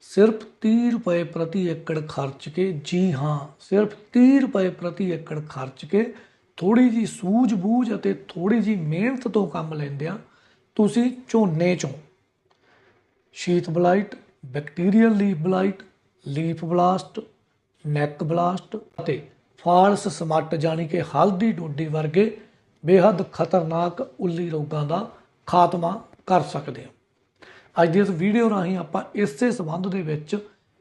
ਸਿਰਫ 30 ਰੁਪਏ ਪ੍ਰਤੀ ਏਕੜ ਖਰਚ ਕੇ, ਜੀ ਹਾਂ, ਸਿਰਫ 30 ਰੁਪਏ ਪ੍ਰਤੀ ਏਕੜ ਖਰਚ ਕੇ ਥੋੜੀ ਜੀ ਸੂਝ-ਬੂਝ ਅਤੇ ਥੋੜੀ ਜੀ ਮਿਹਨਤ ਤੋਂ ਕੰਮ ਲੈਂਦੇ ਆ ਤੁਸੀਂ ਝੋਨੇ ਚੋਂ। Sheath blight, bacterial leaf blight, leaf blast, neck blast ਅਤੇ ਫਾਲਸ ਸਮੱਟ ਜਾਣੀ ਕਿ ਹਲਦੀ ਡੋਡੀ ਵਰਗੇ ਬੇਹੱਦ ਖਤਰਨਾਕ ਉੱਲੀ ਰੋਗਾਂ ਦਾ ਖਾਤਮਾ ਕਰ ਸਕਦੇ ਹੋ। ਅੱਜ ਦੀ ਇਸ ਵੀਡੀਓ ਰਾਹੀਂ ਆਪਾਂ ਇਸੇ ਸੰਬੰਧ ਦੇ ਵਿੱਚ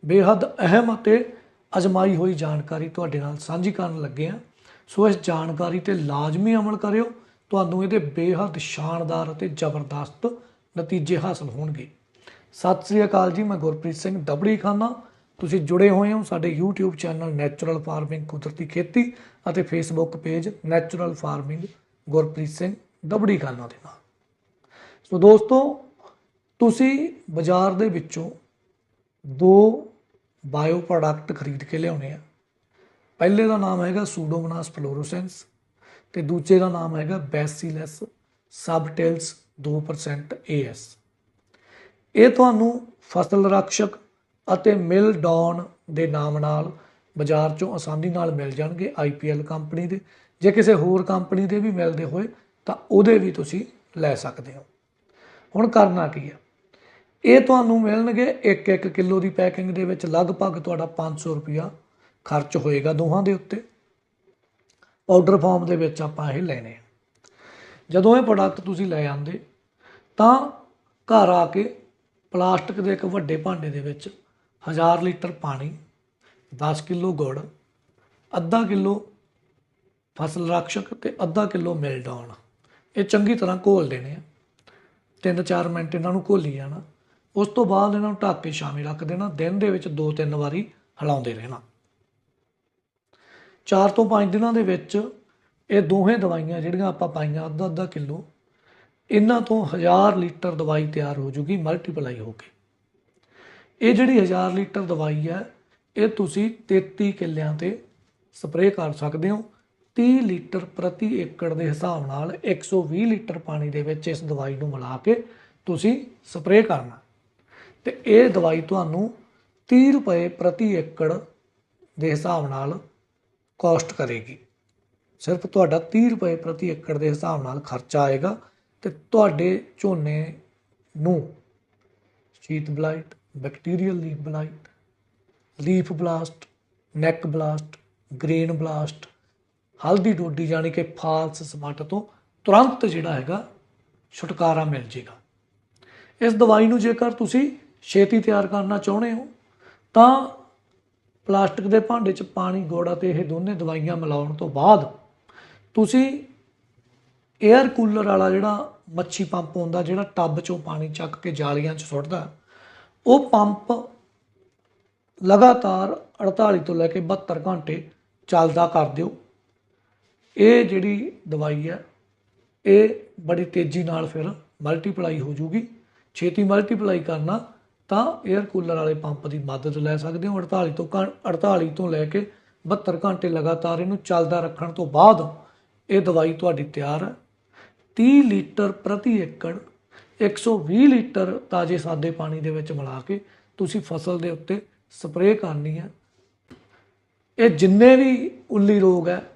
ਬੇਹੱਦ ਅਹਿਮ ਅਤੇ ਅਜਮਾਈ ਹੋਈ ਜਾਣਕਾਰੀ ਤੁਹਾਡੇ ਨਾਲ ਸਾਂਝੀ ਕਰਨ ਲੱਗੇ ਹਾਂ। ਸੋ ਇਸ ਜਾਣਕਾਰੀ ਤੇ ਲਾਜ਼ਮੀ ਅਮਲ ਕਰਿਓ। ਤੁਹਾਨੂੰ ਇਹਦੇ ਬੇਹੱਦ ਸ਼ਾਨਦਾਰ ਅਤੇ ਜ਼ਬਰਦਸਤ ਨਤੀਜੇ ਹਾਸਲ ਹੋਣਗੇ। ਸਤਿ ਸ੍ਰੀ ਅਕਾਲ ਜੀ, ਮੈਂ ਗੁਰਪ੍ਰੀਤ ਸਿੰਘ ਦਬੜੀ ਖਾਨਾ। ਤੁਸੀਂ ਜੁੜੇ ਹੋਏ ਹੋ ਸਾਡੇ YouTube ਚੈਨਲ ਨੈਚੁਰਲ ਫਾਰਮਿੰਗ ਕੁਦਰਤੀ ਖੇਤੀ ਅਤੇ Facebook page natural farming Gurpreet Singh Dabrikhana ਦੇ ਨਾਲ। ਸੋ ਦੋਸਤੋ ਤੁਸੀਂ ਬਾਜ਼ਾਰ ਦੇ ਵਿੱਚੋਂ ਦੋ ਬਾਇਓ ਪ੍ਰੋਡਕਟ ਖਰੀਦ ਕੇ ਲਿਆਉਣੇ ਆ। ਪਹਿਲੇ ਦਾ ਨਾਮ ਹੈਗਾ ਸੂਡੋਮੋਨਾਸ ਫਲੋਰੋਸੈਂਸ ਤੇ ਦੂਜੇ ਦਾ ਨਾਮ ਹੈਗਾ ਬੈਸੀਲਸ ਸਬਟਿਲਸ 2% AS ਇਹ ਤੁਹਾਨੂੰ ਫਸਲ ਰੱਖਸ਼ਕ ਅਤੇ ਮਿਲ ਡੌਨ ਦੇ ਨਾਮ ਨਾਲ ਬਾਜ਼ਾਰ ਚੋਂ ਆਸਾਨੀ ਨਾਲ ਮਿਲ ਜਾਣਗੇ IPL ਕੰਪਨੀ ਦੇ। ਜੇ ਕਿਸੇ ਹੋਰ ਕੰਪਨੀ ਦੇ ਵੀ ਮਿਲਦੇ ਹੋਏ ਤਾਂ ਉਹਦੇ ਵੀ ਤੁਸੀਂ ਲੈ ਸਕਦੇ ਹੋ। ਹੁਣ ਕਰਨਾ ਕੀ ਹੈ ਇਹ ਤੁਹਾਨੂੰ ਮਿਲਣਗੇ 1-1 ਕਿਲੋ ਦੀ ਪੈਕਿੰਗ ਦੇ ਵਿੱਚ ਲਗਭਗ ਤੁਹਾਡਾ 500 ਰੁਪਿਆ ਖਰਚ ਹੋਏਗਾ ਦੋਹਾਂ ਦੇ ਉੱਤੇ। ਪਾਊਡਰ ਫਾਰਮ ਦੇ ਵਿੱਚ ਆਪਾਂ ਇਹ ਲੈਣੇ ਆ। ਜਦੋਂ ਇਹ ਪ੍ਰੋਡਕਟ ਤੁਸੀਂ ਲੈ ਆਂਦੇ ਤਾਂ ਘਰ ਆ ਕੇ ਪਲਾਸਟਿਕ ਦੇ ਇੱਕ ਵੱਡੇ ਭਾਂਡੇ ਦੇ ਵਿੱਚ 1000 ਲੀਟਰ ਪਾਣੀ 10 ਕਿਲੋ ਗੁੜ, ਅੱਧਾ ਕਿਲੋ ਫਸਲ ਰੱਖਸ਼ਕ ਤੇ ਅੱਧਾ ਕਿਲੋ ਮਿਲਡਾਉਣ ਇਹ ਚੰਗੀ ਤਰ੍ਹਾਂ ਘੋਲ ਦੇਣੇ ਆ। 3-4 ਮਿੰਟ ਇਹਨਾਂ ਨੂੰ ਘੋਲੀ ਜਾਣਾ। ਉਸ ਤੋਂ ਬਾਅਦ ਇਹਨਾਂ ਨੂੰ ਢੱਕ ਕੇ ਸ਼ਾਮੀ ਰੱਖ ਦੇਣਾ, ਦਿਨ ਦੇ ਵਿੱਚ 2-3 ਵਾਰੀ ਹਿਲਾਉਂਦੇ ਰਹਿਣਾ। ਚਾਰ ਤੋਂ ਪੰਜ ਦਿਨਾਂ ਦੇ ਵਿੱਚ ਇਹ ਦੋਹੇ ਦਵਾਈਆਂ ਜਿਹੜੀਆਂ ਆਪਾਂ ਪਾਈਆਂ ਅੱਧਾ ਅੱਧਾ ਕਿਲੋ, ਇਹਨਾਂ ਤੋਂ 1000 ਲੀਟਰ ਦਵਾਈ ਤਿਆਰ ਹੋ ਜੂਗੀ ਮਲਟੀਪਲਾਈ ਹੋ ਕੇ। ਇਹ ਜਿਹੜੀ 1000 ਲੀਟਰ ਦਵਾਈ ਹੈ, ਇਹ ਤੁਸੀਂ 33 ਕਿੱਲਿਆਂ ਤੇ ਸਪਰੇਅ ਕਰ ਸਕਦੇ ਹੋ। 30 ਲੀਟਰ ਪ੍ਰਤੀ ਏਕੜ ਦੇ ਹਿਸਾਬ ਨਾਲ 120 ਲੀਟਰ ਪਾਣੀ ਦੇ ਵਿੱਚ ਇਸ ਦਵਾਈ ਨੂੰ ਮਿਲਾ ਕੇ ਤੁਸੀਂ ਸਪਰੇਅ ਕਰਨਾ। ਤੇ ਇਹ ਦਵਾਈ ਤੁਹਾਨੂੰ 30 ਰੁਪਏ ਪ੍ਰਤੀ ਏਕੜ ਦੇ ਹਿਸਾਬ ਨਾਲ ਕਾਸਟ ਕਰੇਗੀ। ਸਿਰਫ ਤੁਹਾਡਾ 30 ਰੁਪਏ ਪ੍ਰਤੀ ਏਕੜ ਦੇ ਹਿਸਾਬ ਨਾਲ ਖਰਚਾ ਆਏਗਾ ਤੇ ਤੁਹਾਡੇ ਝੋਨੇ ਨੂੰ sheath blight bacterial leaf blight leaf blast neck blast grain blast ਹਲਦੀ ਡੋਡੀ ਜਾਣੀ ਕਿ ਫਾਲਸ ਸਮੱਟ ਤੋਂ ਤੁਰੰਤ ਜਿਹੜਾ ਹੈਗਾ ਛੁਟਕਾਰਾ ਮਿਲ ਜੇਗਾ। ਇਸ ਦਵਾਈ ਨੂੰ ਜੇਕਰ ਤੁਸੀਂ ਛੇਤੀ ਤਿਆਰ ਕਰਨਾ ਚਾਹੁੰਦੇ ਹੋ, ਤਾਂ ਪਲਾਸਟਿਕ ਦੇ ਭਾਂਡੇ 'ਚ ਪਾਣੀ, ਗੋੜਾ ਅਤੇ ਇਹ ਦੋਨੇ ਦਵਾਈਆਂ ਮਿਲਾਉਣ ਤੋਂ ਬਾਅਦ ਤੁਸੀਂ 에ਅਰ ਕੂਲਰ ਵਾਲਾ ਜਿਹੜਾ ਮੱਛੀ ਪੰਪ ਹੁੰਦਾ, ਜਿਹੜਾ ਟੱਬ 'ਚੋਂ ਪਾਣੀ ਚੱਕ ਕੇ ਜਾਲੀਆਂ 'ਚ ਸੁੱਟਦਾ, ਉਹ ਪੰਪ ਲਗਾਤਾਰ 48 ਤੋਂ ਲੈ ਕੇ 72 ਘੰਟੇ ਚੱਲਦਾ ਕਰ ਦਿਓ। ਇਹ ਜਿਹੜੀ ਦਵਾਈ ਹੈ, ਇਹ ਬੜੀ ਤੇਜ਼ੀ ਨਾਲ ਫਿਰ ਮਲਟੀਪਲਾਈ ਹੋ ਜੂਗੀ। ਛੇਤੀ ਮਲਟੀਪਲਾਈ ਕਰਨਾ ਤਾਂ 에ਅਰ ਕੂਲਰ ਵਾਲੇ ਪੰਪ ਦੀ ਮਦਦ ਲੈ ਸਕਦੇ ਹੋ। 48 ਤੋਂ ਘੰ- 48 ਤੋਂ ਲੈ ਕੇ 72 ਘੰਟੇ ਲਗਾਤਾਰ ਇਹਨੂੰ ਚੱਲਦਾ ਰੱਖਣ ਤੋਂ ਬਾਅਦ ਇਹ ਦਵਾਈ ਤੁਹਾਡੀ ਤਿਆਰ ਹੈ। 30 ਲੀਟਰ ਪ੍ਰਤੀ ਏਕੜ 120 ਲੀਟਰ ਤਾਜ਼ੇ ਸਾਦੇ ਪਾਣੀ ਦੇ ਵਿੱਚ ਮਿਲਾ ਕੇ ਤੁਸੀਂ ਫਸਲ ਦੇ ਉੱਤੇ ਸਪਰੇਅ ਕਰਨੀ ਹੈ। ਇਹ ਜਿੰਨੇ ਵੀ ਉੱਲੀ ਰੋਗ ਹੈ,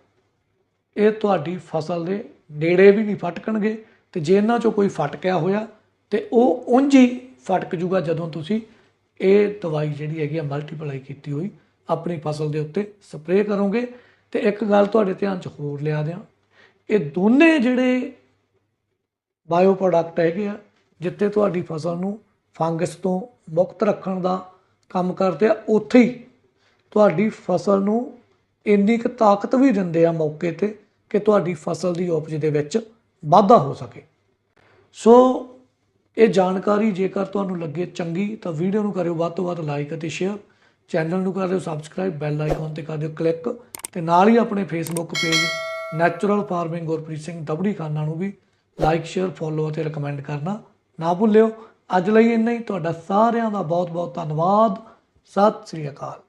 ਇਹ ਤੁਹਾਡੀ ਫਸਲ ਦੇ ਨੇੜੇ ਵੀ ਨਹੀਂ ਫਟਕਣਗੇ ਤੇ ਜੇ ਇਹਨਾਂ ਚੋਂ ਕੋਈ ਫਟਕਿਆ ਹੋਇਆ ਤੇ ਉਹ ਉਂਝ ਹੀ ਫਟਕ ਜੂਗਾ ਜਦੋਂ ਤੁਸੀਂ ਇਹ ਦਵਾਈ ਜਿਹੜੀ ਹੈਗੀ ਆ ਮਲਟੀਪਲਾਈ ਕੀਤੀ ਹੋਈ, ਆਪਣੀ ਫਸਲ ਦੇ ਉੱਤੇ ਸਪਰੇਅ ਕਰੋਗੇ ਤੇ ਇੱਕ ਗੱਲ ਤੁਹਾਡੇ ਧਿਆਨ 'ਚ ਹੋਰ ਲਿਆ ਦਿਆਂ। ਇਹ ਦੋਨੇ ਜਿਹੜੇ ਬਾਇਓ ਪ੍ਰੋਡਕਟ ਹੈਗੇ ਆ, ਜਿੱਥੇ ਤੁਹਾਡੀ ਫਸਲ ਨੂੰ ਫੰਗਸ ਤੋਂ ਮੁਕਤ ਰੱਖਣ ਦਾ ਕੰਮ ਕਰਦੇ ਆ, ਉੱਥੇ ਹੀ ਤੁਹਾਡੀ ਫਸਲ ਨੂੰ ਇੰਨੀ ਕੁ ਤਾਕਤ ਵੀ ਦਿੰਦੇ ਆ ਮੌਕੇ ਤੇ ਕਿ ਤੁਹਾਡੀ ਫਸਲ ਦੀ ਉਪਜ ਦੇ ਵਿੱਚ ਵਾਧਾ ਹੋ ਸਕੇ। ਸੋ ਇਹ ਜਾਣਕਾਰੀ ਜੇਕਰ ਤੁਹਾਨੂੰ ਲੱਗੇ ਚੰਗੀ, ਤਾਂ ਵੀਡੀਓ ਨੂੰ ਕਰਿਓ ਵੱਧ ਤੋਂ ਵੱਧ ਲਾਈਕ ਅਤੇ ਸ਼ੇਅਰ ਚੈਨਲ ਨੂੰ ਕਰ ਦਿਓ ਸਬਸਕ੍ਰਾਈਬ ਬੈਲ ਆਈਕਨ ਤੇ ਕਰ ਦਿਓ ਕਲਿੱਕ ਤੇ ਨਾਲ ਹੀ ਆਪਣੇ facebook page natural farming Gurpreet Singh Dabrikhana ਨੂੰ ਵੀ ਲਾਈਕ ਸ਼ੇਅਰ ਫੋਲੋ ਅਤੇ ਰეკਮੈਂਡ ਕਰਨਾ ਨਾ ਭੁੱਲਿਓ। ਅੱਜ ਲਈ ਇੰਨਾ ਹੀ। ਤੁਹਾਡਾ ਸਾਰਿਆਂ ਦਾ ਬਹੁਤ ਬਹੁਤ ਧੰਨਵਾਦ। ਸਤਿ ਸ੍ਰੀ ਅਕਾਲ।